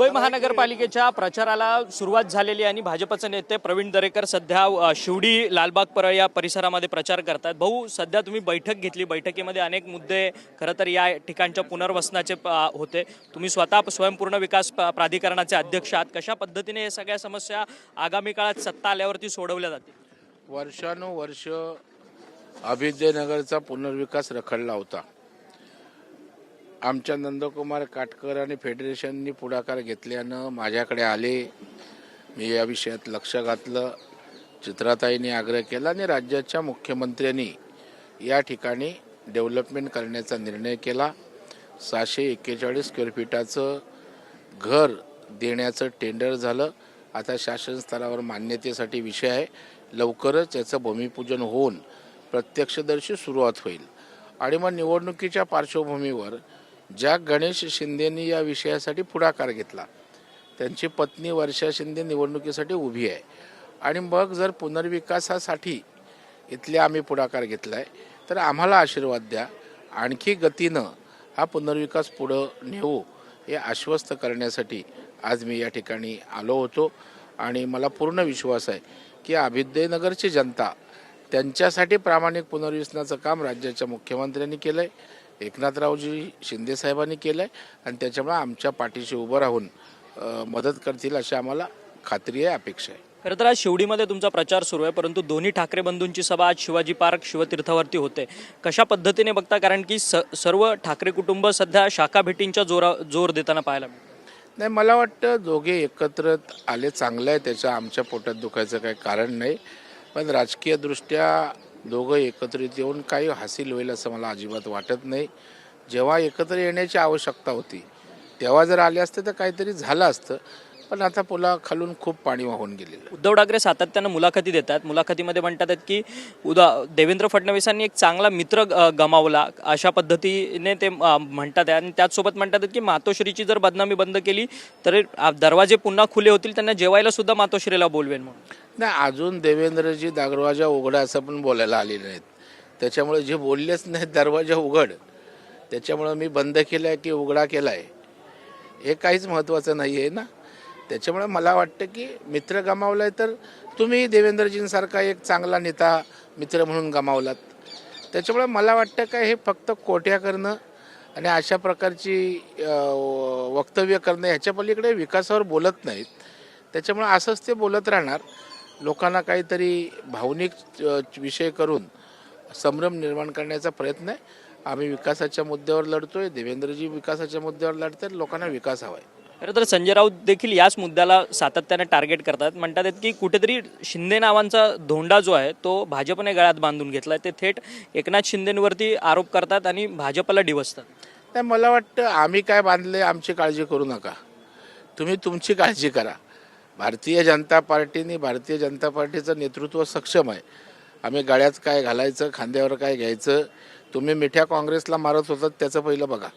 मुंबई महानगरपालिकेच्या प्रचाराला सुरुवात झालेली आणि भाजपचे नेते प्रवीण दरेकर सध्या शिवडी लालबाग परळ या परिसरामध्ये प्रचार करतात. भाऊ सध्या तुम्ही बैठक घेतली. बैठकीमध्ये अनेक मुद्दे खरं तर या ठिकाणच्या पुनर्वसनाचे होते. तुम्ही स्वतः स्वयंपूर्ण विकास प- प्राधिकरणाचे अध्यक्ष आहात. कशा पद्धतीने या सगळ्या समस्या आगामी काळात सत्ता आल्यावरती सोडवल्या जातील? वर्षानुवर्ष अभिजयनगरचा पुनर्विकास रखडला होता. आमच्या नंदकुमार काटकर आणि फेडरेशननी पुढाकार घेतल्यानं माझ्याकडे आले. मी या विषयात लक्ष घातलं. चित्राताईंनी आग्रह केला आणि राज्याच्या मुख्यमंत्र्यांनी या ठिकाणी डेव्हलपमेंट करण्याचा निर्णय केला. सहाशे एक्केचाळीस स्क्वेअर फीटाचं घर देण्याचं टेंडर झालं. आता शासन स्तरावर मान्यतेसाठी विषय आहे. लवकरच याचं भूमिपूजन होऊन प्रत्यक्षदर्शी सुरुवात होईल. आणि मग निवडणुकीच्या पार्श्वभूमीवर ज्या गणेश शिंदेनी या विषयासाठी पुढाकार घेतला त्यांची पत्नी वर्षा शिंदे निवडणुकीसाठी उभी आहे. आणि मग जर पुनर्विकासासाठी इथले आम्ही पुढाकार घेतला आहे तर आम्हाला आशीर्वाद द्या. आणखी गतीनं हा पुनर्विकास पुढं नेऊ हे आश्वस्त करण्यासाठी आज मी या ठिकाणी आलो होतो. आणि मला पूर्ण विश्वास आहे की अभिदयनगरची जनता त्यांच्यासाठी प्रामाणिक पुनर्वसनाचं काम राज्याच्या मुख्यमंत्र्यांनी केलं आहे एकनाथरावजी शिंदेसाहेबांनी केलं आहे आणि त्याच्यामुळे आमच्या पाठीशी उभं राहून मदत करतील अशी आम्हाला खात्री आहे अपेक्षा आहे. खरं तर आज शिवडीमध्ये तुमचा प्रचार सुरू आहे परंतु दोन्ही ठाकरे बंधूंची सभा आज शिवाजी पार्क शिवतीर्थावरती होते. कशा पद्धतीने बघता? कारण की स सर्व ठाकरे कुटुंब सध्या शाखा भेटींच्या जोरा जोर देताना पाहायला नाही मला वाटतं दोघे एकत्र आले चांगलं आहे त्याचं आमच्या पोटात दुखायचं काही कारण नाही. पण राजकीयदृष्ट्या दोघं एकत्रित येऊन काही हासिल होईल असं मला अजिबात वाटत नाही. जेव्हा एकत्र येण्याची आवश्यकता होती तेव्हा जर आले असते तर काहीतरी झालं असतं. पण आता पुला खालून खूप पाणी वाहून गेलेलं उद्धव ठाकरे सातत्यानं मुलाखती देतात. मुलाखतीमध्ये म्हणतात की उदा देवेंद्र फडणवीसांनी एक चांगला मित्र गमावला. अशा पद्धतीने ते म्हणतात. आणि त्याचसोबत म्हणतात की मातोश्रीची जर बदनामी बंद केली तर दरवाजे पुन्हा खुले होतील. त्यांना जेवायला सुद्धा मातोश्रीला बोलवेन म्हणून. नाही अजून देवेंद्रजी दरवाजा उघडा असं पण बोलायला आलेले नाहीत. त्याच्यामुळे जे बोललेच नाहीत दरवाजा उघड त्याच्यामुळं मी बंद केला आहे की उघडा केला आहे हे काहीच महत्त्वाचं नाही आहे ना? त्याच्यामुळे मला वाटतं की मित्र गमावला आहे तर तुम्ही देवेंद्रजींसारखा एक चांगला नेता मित्र म्हणून गमावलात. त्याच्यामुळे मला वाटतं काय हे फक्त कोट्या करणं आणि अशा प्रकारची वक्तव्य करणं ह्याच्या पलीकडे विकासावर बोलत नाहीत. त्याच्यामुळे असंच ते बोलत राहणार. लोकांना काहीतरी भावनिक विषय करून संभ्रम निर्माण करण्याचा प्रयत्न आहे. आम्ही विकासाच्या मुद्द्यावर लढतोय देवेंद्रजी विकासाच्या मुद्द्यावर लढतात लोकांना विकास हवा आहे खरं तर संजय राऊत देखील याच मुद्द्याला सातत्याने टार्गेट करतात. म्हणतात आहेत की कुठेतरी शिंदे नावांचा धोंडा जो आहे तो भाजपने गळ्यात बांधून घेतला आहे ते थेट एकनाथ शिंदेंवरती आरोप करतात आणि भाजपला डिवसतात. नाही मला वाटतं आम्ही काय बांधले आमची काळजी करू नका. तुम्ही तुमची काळजी करा. भारतीय जनता पार्टीने भारतीय जनता पार्टीचं नेतृत्व सक्षम आहे. आम्ही गळ्यात काय घालायचं खांद्यावर काय घ्यायचं तुम्ही मिठ्या काँग्रेसला मारत होतात त्याचं पहिलं बघा.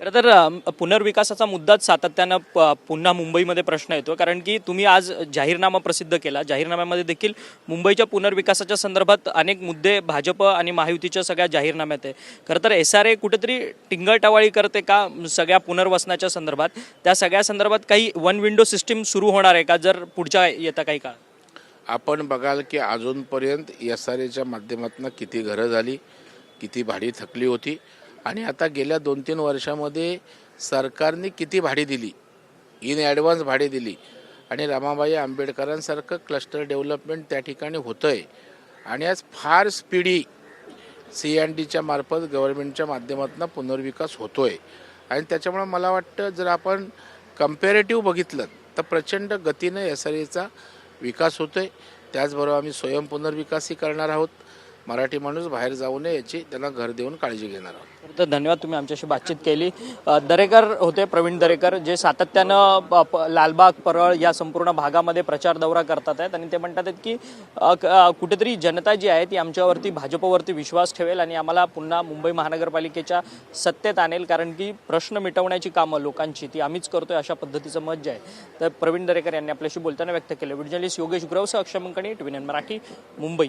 खरं तर पुनर्विकासाचा मुद्दाच सातत्यानं प- पुन्हा मुंबईमध्ये प्रश्न येतो कारण की तुम्ही आज जाहीरनामा प्रसिद्ध केला. जाहीरनाम्यामध्ये देखील मुंबईच्या पुनर्विकासाच्या संदर्भात अनेक मुद्दे भाजप आणि महायुतीच्या सगळ्या जाहीरनाम्यात आहे. खरं तर एस आर ए कुठेतरी टिंगळटावाळी करते का सगळ्या पुनर्वसनाच्या संदर्भात? त्या सगळ्या संदर्भात काही वन विंडो सिस्टीम सुरू होणार आहे का? जर पुढच्या येत्या काही काळ आपण बघाल की अजूनपर्यंत एस आर एच्या माध्यमातून किती घरं झाली किती भाडी थकली होती. आणि आता गेल्या दोन तीन वर्षामध्ये सरकारने किती भाडी दिली? इन ॲडव्हान्स भाडी दिली. आणि रमाबाई आंबेडकरांसारखं क्लस्टर डेव्हलपमेंट त्या ठिकाणी होतं आहे आणि आज फार स्पीडी सी एन डीच्या मार्फत गव्हर्नमेंटच्या माध्यमातून पुनर्विकास होतो आहे आणि त्याच्यामुळं मला वाटतं जर आपण कम्पॅरेटिव्ह बघितलं तर प्रचंड गतीनं एस आर एचा विकास होतो आहे त्याचबरोबर आम्ही स्वयं पुनर्विकासही करणार आहोत. मराठी माणूस बाहेर जाऊ नये याची त्यांना घर देऊन काळजी घेणार आहोत. तर धन्यवाद तुम्ही आमच्याशी बातचीत केली. दरेकर होते प्रवीण दरेकर जे सातत्यानं प- प- लालबाग परळ या संपूर्ण भागामध्ये प्रचार दौरा करतात आहेत आणि ते म्हणतात आहेत की कुठेतरी जनता जी आहे ती आमच्यावरती भाजपवरती विश्वास ठेवेल आणि आम्हाला पुन्हा मुंबई महानगरपालिकेच्या सत्तेत आणेल. कारण की प्रश्न मिटवण्याची कामं लोकांची ती आम्हीच करतोय अशा पद्धतीचं मत जे आहे. तर प्रवीण दरेकर यांनी आपल्याशी बोलताना व्यक्त केलं. विडजर्नलिस्ट योगेश गुरवसह अक्षय मंकणी टीव्ही मराठी मुंबई.